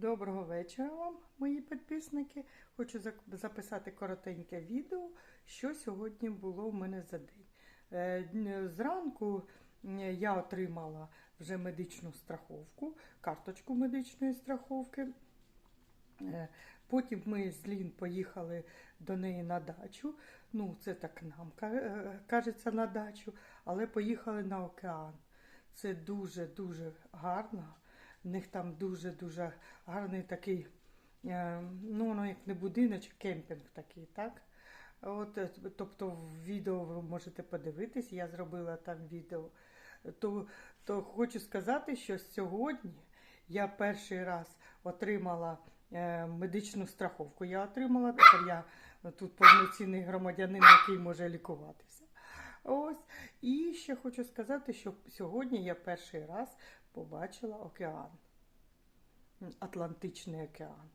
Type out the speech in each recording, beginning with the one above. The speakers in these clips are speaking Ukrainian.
Доброго вечора вам, мої підписники. Хочу записати коротеньке відео, що сьогодні було в мене за день. Е, Зранку я отримала вже медичну страховку, карточку медичної страховки. Е, Потім ми з Лін поїхали до неї на дачу. Ну, це так нам е, кажеться на дачу, але поїхали на океан. Це дуже-дуже гарно. В них там дуже-дуже гарний такий, е, ну, воно як не будиночок, кемпінг такий, так? От, е, тобто в відео ви можете подивитись, я зробила там відео. То, то хочу сказати, що сьогодні я перший раз отримала е, медичну страховку. Я отримала, тепер я тут повноцінний громадянин, який може лікуватися. Ось. І ще хочу сказати, що сьогодні я перший раз побачила океан. Атлантичний океан.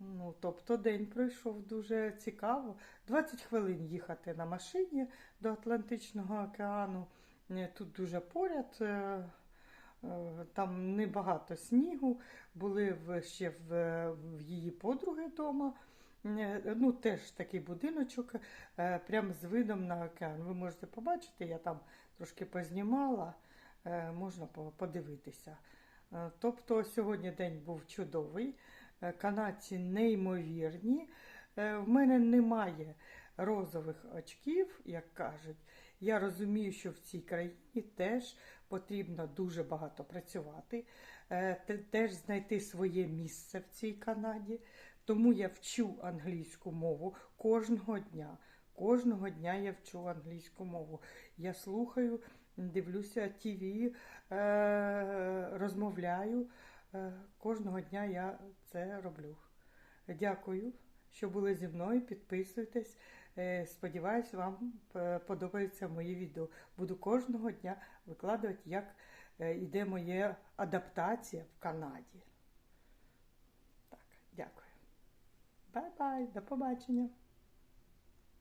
Ну, тобто день пройшов дуже цікаво. 20 хвилин їхати на машині до Атлантичного океану. Е, Тут дуже поряд, е, е, там небагато снігу. Були ще в, її подруги вдома. Ну, теж такий будиночок, прямо з видом на океан. Ви можете побачити, я там трошки познімала, можна подивитися. Е, Тобто сьогодні день був чудовий, Е, канадці неймовірні. Е, В мене немає розових очків, як кажуть. Я розумію, що в цій країні теж потрібно дуже багато працювати, теж знайти своє місце в цій Канаді. Тому я вчу англійську мову кожного дня. Кожного дня я вчу англійську мову. Я слухаю, дивлюся ТВ, е, розмовляю. Е, Кожного дня я це роблю. Дякую, що були зі мною. Підписуйтесь. Е, Сподіваюсь, вам подобаються мої відео. Буду кожного дня викладувати, як е, іде моя адаптація в Канаді. Так, дякую. Бай-бай, до побачення.